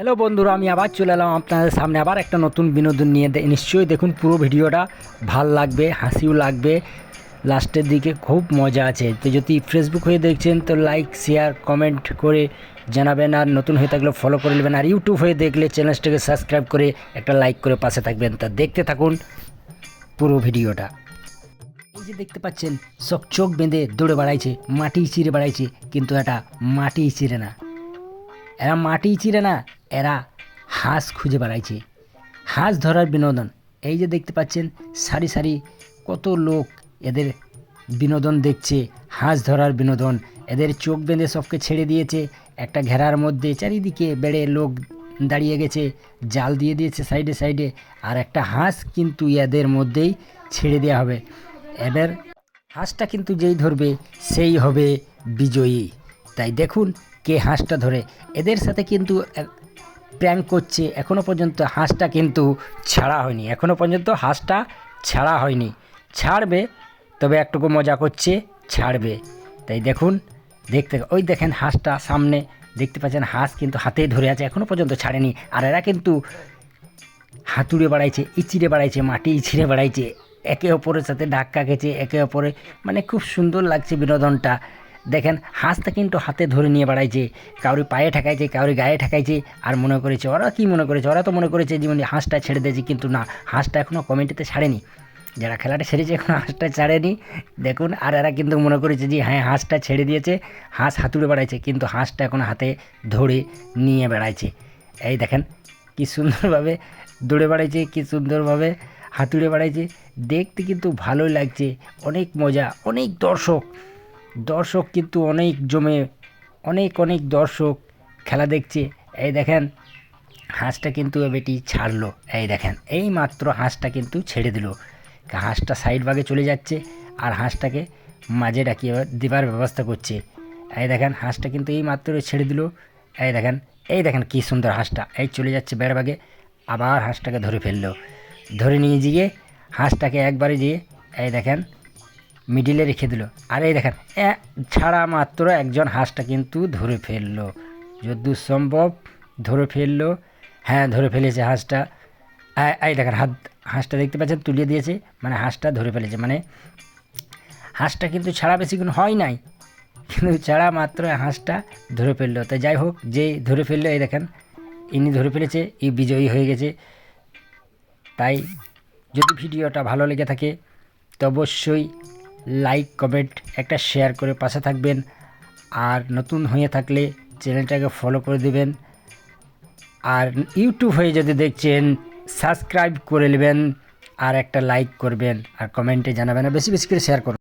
Hello বন্ধুরা, আমি আবার চলে এলাম আপনাদের সামনে আবার একটা নতুন বিনোদন নিয়ে। নিশ্চয়ই দেখুন, পুরো ভিডিওটা ভালো লাগবে, হাসিও লাগবে। লাস্টের দিকে খুব মজা আছে। তো যদি ফেসবুক হয়ে দেখছেন, তো লাইক শেয়ার কমেন্ট করে জানাবেন, আর নতুন হয়ে থাকলে ফলো করে নেবেন, আর ইউটিউব হয়ে দেখলে চ্যানেলটাকে সাবস্ক্রাইব করে একটা লাইক করে পাশে থাকবেন। তা দেখতে থাকুন পুরো ভিডিওটা। এই যে দেখতে পাচ্ছেন, সব চোখ বেঁধে দৌড়ে বেড়াইছে, মাটি চিরে বেড়াইছে, কিন্তু এটা মাটি চিরে না। এরা মাটি চিরে না এরা হাঁস খুঁজে বেড়াইছে। হাঁস ধরার বিনোদন, এই যে দেখতে পাচ্ছেন, সারি সারি কত লোক এদের বিনোদন দেখছে। হাঁস ধরার বিনোদন, এদের চোখ বেঁধে সবকে ছেড়ে দিয়েছে। একটা ঘেরার মধ্যে চারিদিকে বেড়ে লোক দাঁড়িয়ে গেছে, জাল দিয়ে দিয়েছে সাইডে সাইডে, আর একটা হাঁস কিন্তু এদের মধ্যেই ছেড়ে দেওয়া হবে। এবার হাঁসটা কিন্তু যেই ধরবে, সেই হবে বিজয়ী। তাই দেখুন কে হাঁসটা ধরে। এদের সাথে কিন্তু প্র্যাঙ্ক করছে এখনও পর্যন্ত হাঁসটা কিন্তু ছাড়া হয়নি এখনও পর্যন্ত হাঁসটা ছাড়া হয়নি। ছাড়বে, তবে একটুকু মজা করছে, ছাড়বে। তাই দেখুন, দেখতে, ওই দেখেন হাঁসটা সামনে, দেখতে পাচ্ছেন হাঁস কিন্তু হাতেই ধরে আছে এখনও পর্যন্ত ছাড়েনি। আর এরা কিন্তু হাতুড়ে বাড়াইছে, ইচিড়ে বাড়াইছে, মাটি ইচিড়ে বাড়াইছে, একে অপরের সাথে ধাক্কা খেছে একে অপরে মানে খুব সুন্দর লাগছে বিনোদনটা। দেখেন, হাঁসটা কিন্তু হাতে ধরে নিয়ে বাড়াইছে কাউরি পায়ে ঠেকাইছে কাউরি গায়ে ঠেকাইছে, আর মনে করেছে, ওরা কি মনে করেছে? ওরা তো মনে করেছে জীবনে হাঁসটা ছেড়ে দিয়েছে, কিন্তু না, হাঁসটা এখনও কমেন্টিতে ছাড়েনি। যারা খেলাটা ছেড়েছে, এখন হাঁসটা ছাড়েনি। দেখুন, আর এরা কিন্তু মনে করেছে যে হ্যাঁ হাঁসটা ছেড়ে দিয়েছে, হাঁস হাতুড়ে বেড়াইছে, কিন্তু হাঁসটা এখন হাতে ধরে নিয়ে বেড়াইছে। এই দেখেন, কি সুন্দরভাবে দৌড়ে বেড়াইছে, কি সুন্দরভাবে হাতুড়ে বেড়াইছে। দেখতে কিন্তু ভালোই লাগছে, অনেক মজা, অনেক দর্শক। দর্শক কিন্তু অনেক জমে, অনেক অনেক দর্শক খেলা দেখছে। এই দেখেন, হাঁসটা কিন্তু বেটি ছাড়লো। এই দেখেন, এই মাত্র হাঁসটা কিন্তু ছেড়ে দিল। হাঁসটা সাইড ভাগে চলে যাচ্ছে আর হাঁসটাকে মাঝে ডাকিয়ে দেবার ব্যবস্থা করছে। এই দেখেন, হাঁসটা কিন্তু এই মাত্র ছেড়ে দিল। এই দেখেন এই দেখেন কি সুন্দর হাঁসটা। এই চলে যাচ্ছে বেড় ভাগে, আবার হাঁসটাকে ধরে ফেলল। ধরে নিয়ে গিয়ে হাঁসটাকে একবারে গিয়ে, এই দেখেন মিডিলে রেখে দিল। আর এই দেখেন ছাড়া মাত্র একজন হাঁসটা কিন্তু ধরে ফেলল। যদ্দূর সম্ভব, ধরে ফেলল। হ্যাঁ ধরে ফেলেছে হাঁসটা। এই- দেখেন, হাত, হাঁসটা দেখতে পাচ্ছেন, তুলিয়ে দিয়েছে। মানে হাঁসটা ধরে ফেলেছে। মানে হাঁসটা কিন্তু ছাড়া বেশিক্ষণ হয় নাই। কিন্তু ছাড়া মাত্র হাঁসটা ধরে ফেলল। তাই যাই হোক, যে ধরে ফেলল, এই দেখেন, ইনি ধরে ফেলেছে, ই বিজয়ী হয়ে গেছে। তাই যদি ভিডিওটা ভালো লেগে থাকে, তো অবশ্যই লাইক, কমেন্ট, একটা শেয়ার করে পাশে থাকবেন। আর নতুন হয়ে থাকলে চ্যানেলটাকে ফলো করে দেবেন। আর ইউটিউব হয়ে যদি দেখছেন সাবস্ক্রাইব করে নেবেন আর একটা লাইক করবেন আর কমেন্টে জানাবেন বেশি বেশি করে শেয়ার করবেন।